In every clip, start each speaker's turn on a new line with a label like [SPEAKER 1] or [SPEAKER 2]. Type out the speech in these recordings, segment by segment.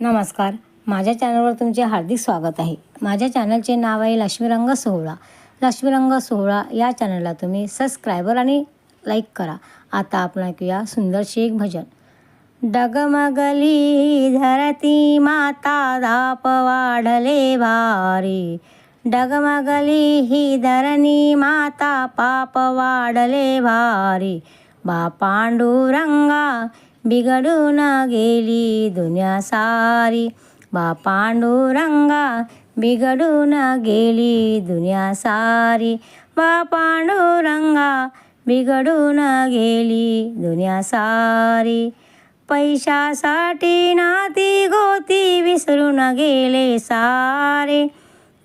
[SPEAKER 1] नमस्कार. माझ्या चॅनलवर तुमचे हार्दिक स्वागत आहे. माझ्या चॅनलचे नाव आहे लक्ष्मीरंग सोहळा. लक्ष्मीरंग सोहळा या चॅनलला तुम्ही सबस्क्रायबर आणि लाईक करा. आता आपण ऐकूया सुंदरशी एक भजन. डगमगली धरती माता दाप वाढले भारी. डगमगली ही धरणी माता पाप वाढले भारी. बा पांडुरंगा बिघडून गेली दुनिया सारी बा पांडुरंगा बिघडून गेली दुनिया सारी बा पांडुरंगा बिघडून गेली दुनिया सारी पैशासाठी नाती गोती विसरून गेले सारे.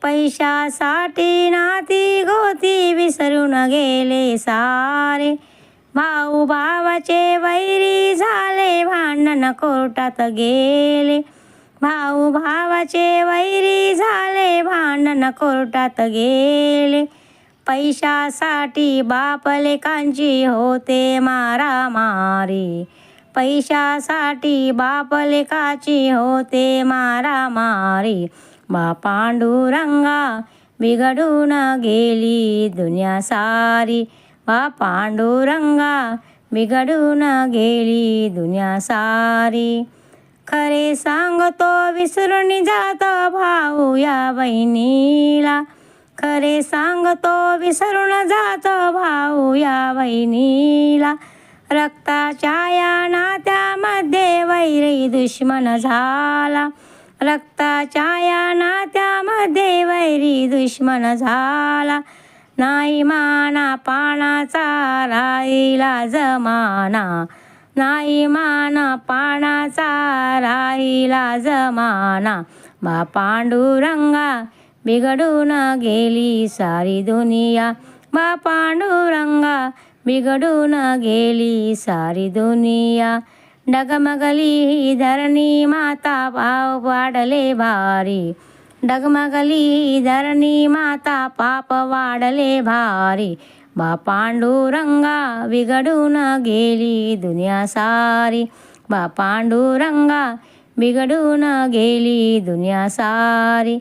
[SPEAKER 1] पैशासाठी नाती गोती विसरून गेले सारे. भाऊ भावाचे वैरी झाले भांडण कोर्टात गेले. भाऊ भावाचे वैरी झाले भांडण कोर्टात गेले. पैशासाठी बाप लेकांची होते मारामारी. पैशासाठी बाप लेकाची होते मारामारी. बा पांडुरंगा बिघडून गेली दुनिया सारी. बा पांडुरंगा बिघडून गेली दुनिया सारी. खरे सांगतो विसरून जात भाऊ या बहिणीला. खरे सांगतो विसरून जात भाऊ या बहिणीला. रक्ताच्या या नात्यामध्ये वैरी दुश्मन झाला. रक्ताच्या या नात्यामध्ये वैरी दुश्मन झाला. नाही माना पाणाचा राहिला जमाना. नाही माना पाणाचा राहिला जमाना. बा पांडुरंगा बिघडून गेली सारी दुनिया. बा पांडुरंगा बिघडून गेली सारी दुनिया. डगमगली ही धरणी माता भाव वाढले भारी. डगमगली धरणी माता पाप वाढले भारी बा पांडुरंगा बिघडून गेली दुनिया सारी बा पांडुरंगा बिघडून गेली दुनिया सारी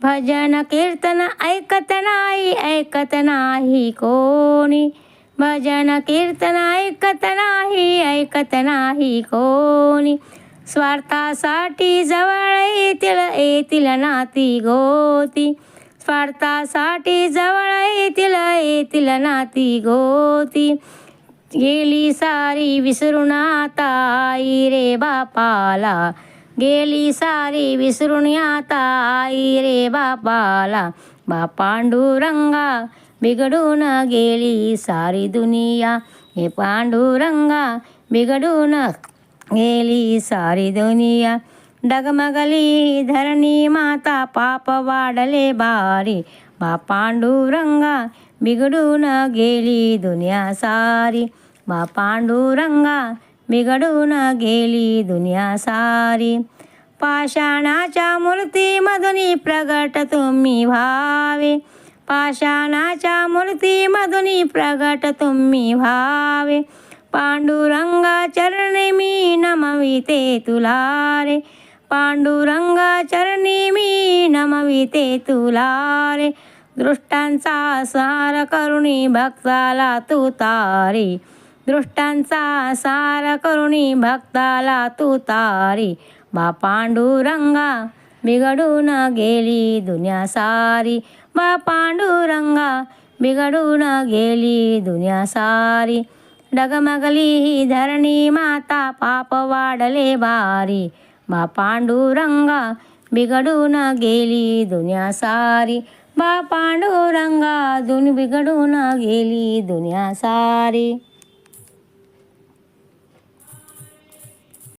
[SPEAKER 1] भजन कीर्तन ऐकत नाही ऐकत नाही कोणी भजन कीर्तन ऐकत नाही ऐकत नाही कोणी स्वार्थासाठी जवळ येतील येतील नाती गोती. स्वार्थासाठी जवळ येतील येतील नाती गोती. गेली सारी विसरून आता आई रे बापाला. गेली सारी विसरून आता आई रे बापाला. बा पांडुरंगा बिघडून गेली सारी दुनिया. हे पांडुरंगा बिघडून गेली सारी दुनिया डगमगली धरणी माता पाप वाढले बारी बा पांडुरंगा बिघडून गेली दुनिया सारी बा पांडुरंगा बिघडून गेली दुनिया सारी. पाषाणाच्या मूर्तीमधून प्रगट तुम्ही व्हावे पाषाणाच्या मूर्तीमधून प्रगट तुम्ही व्हावे पांडुरंगा चरणी मी नमविते तुला रे पांडुरंगा चरणी मी नमविते तुला रे दृष्टांचा सार करुणी भक्ताला तू तारी. दृष्टांचा सार करुणी भक्ताला तू तारी. बा पांडुरंगा बिघडून गेली दुनिया सारी. बा पांडुरंगा बिघडून गेली दुनिया सारी. डगमगली ही धरणी माता पाप वाढले बारी बा पांडुरंगा बिघडून गेली दुनिया सारी. बा पांडुरंगा दुन बिघडून गेली दुनिया सारी.